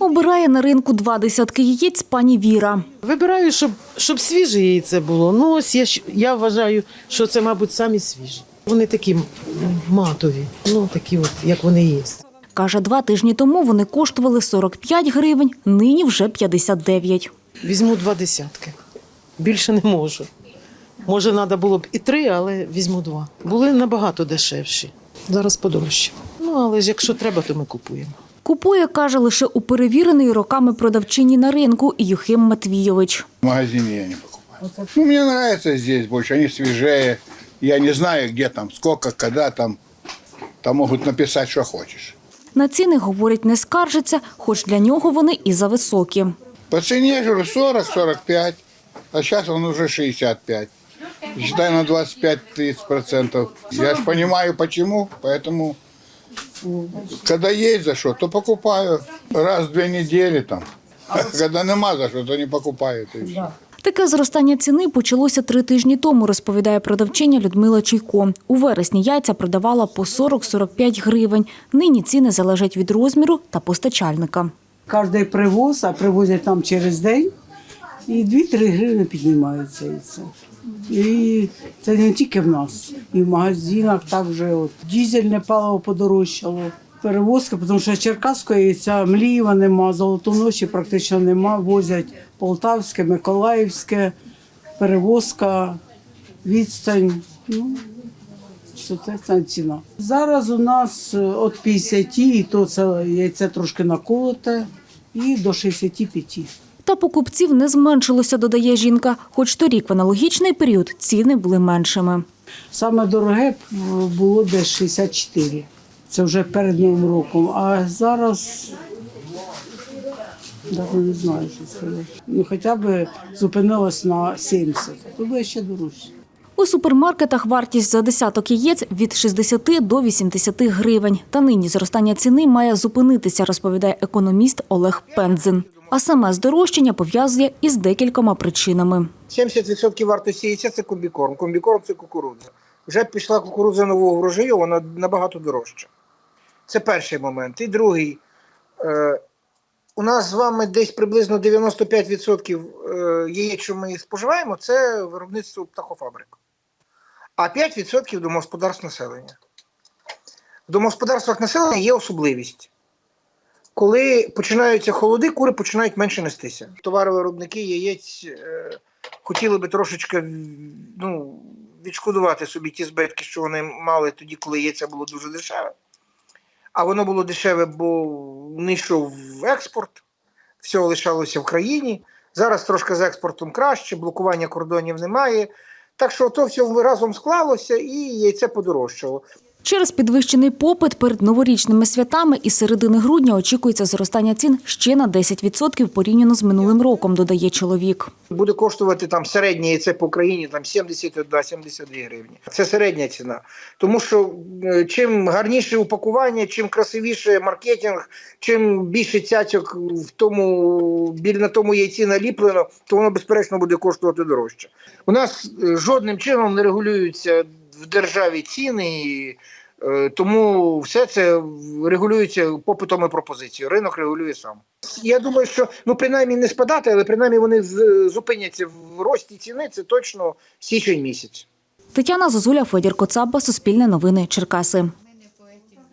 Обирає на ринку два десятки яєць пані Віра. Вибираю, щоб, щоб свіже яйце було. Ну, ось я, я вважаю, що це, мабуть, самі свіжі. Вони такі матові, ну такі от, як вони є. Каже, два тижні тому вони коштували 45 гривень, нині вже 59. Візьму два десятки. Більше не можу. Може, треба було б і три, але візьму два. Були набагато дешевші. Зараз подорожче. Ну, але ж якщо треба, то ми купуємо. Купує, каже, лише у перевіреної роками продавчині на ринку Юхим Матвійович. В магазине я не покупаю. Ну, мне нравится здесь больше, они свежее. Я не знаю, где там, сколько, когда там. Там могут написать, что хочешь. На ціни, говорить, не скаржиться, хоч для нього вони і зависокі. По же 40-45, а сейчас он уже 65. Считай на 25-30%. Я ж понимаю, почему, поэтому когда есть за что, то покупаю. Раз в две недели там. Когда нема за что, то не покупаю. то и. Таке зростання ціни почалося три тижні тому, розповідає продавчиня Людмила Чайко. У вересні яйця продавала по 40-45 гривень. Нині ціни залежать від розміру та постачальника. Кожний привоз, а привозять там через день, і 2-3 гривні піднімаються. І це не тільки в нас, і в магазинах також от, дізельне паливо подорожчало. Перевозка, тому що Черкаської яйця, Млієва нема, Золотоноші практично нема. Возять Полтавське, Миколаївське, перевозка, відстань. Ну, що це, це ціна. Зараз у нас е, від 50, і то це яйце трошки наколоте, і до 65. Та покупців не зменшилося, додає жінка. Хоч торік в аналогічний період ціни були меншими. Саме дороге е, було десь 64. Це вже перед Новим роком. А зараз навіть не знаю, що сказати. Ну, хоча б зупинилось на 70, то буде ще дорожче. У супермаркетах вартість за десяток яєць від 60 до 80 гривень. Та нині зростання ціни має зупинитися, розповідає економіст Олег Пензин. А саме здорожчання пов'язує із декількома причинами. 70% вартості яйця це комбікорм. Комбікорм це кукурудза. Вже пішла кукурудза нового врожаю, вона набагато дорожча. Це перший момент. І другий. Е, у нас з вами десь приблизно 95% е, яєць, що ми споживаємо, це виробництво птахофабрик. А 5% домогосподарств населення. В домогосподарствах населення є особливість. Коли починаються холоди, кури починають менше нестися. Товаровиробники яєць е, хотіли би трошечки ну, відшкодувати собі ті збитки, що вони мали тоді, коли яйця було дуже дешеве. А воно було дешеве, бо не йшов в експорт, все лишалося в країні. Зараз трошки з експортом краще, блокування кордонів немає. Так що то все разом склалося і яйце подорожчало. Через підвищений попит перед новорічними святами із середини грудня очікується зростання цін ще на 10% порівняно з минулим роком, додає чоловік. Буде коштувати там середнє яйце по Україні там 71-72 гривні. Це середня ціна. Тому що е, чим гарніше упакування, чим красивіше маркетинг, чим більше цяцьок в тому біль на тому яйці наліплено, то воно безперечно буде коштувати дорожче. У нас е, жодним чином не регулюються в державі ціни. і, е, Тому все це регулюється попитом і пропозицією. Ринок регулює сам. Я думаю, що ну принаймні не спадати, але принаймні вони зупиняться в рості ціни. Це точно січень місяць. Тетяна Зозуля, Федір Коцаба, Суспільне новини, Черкаси.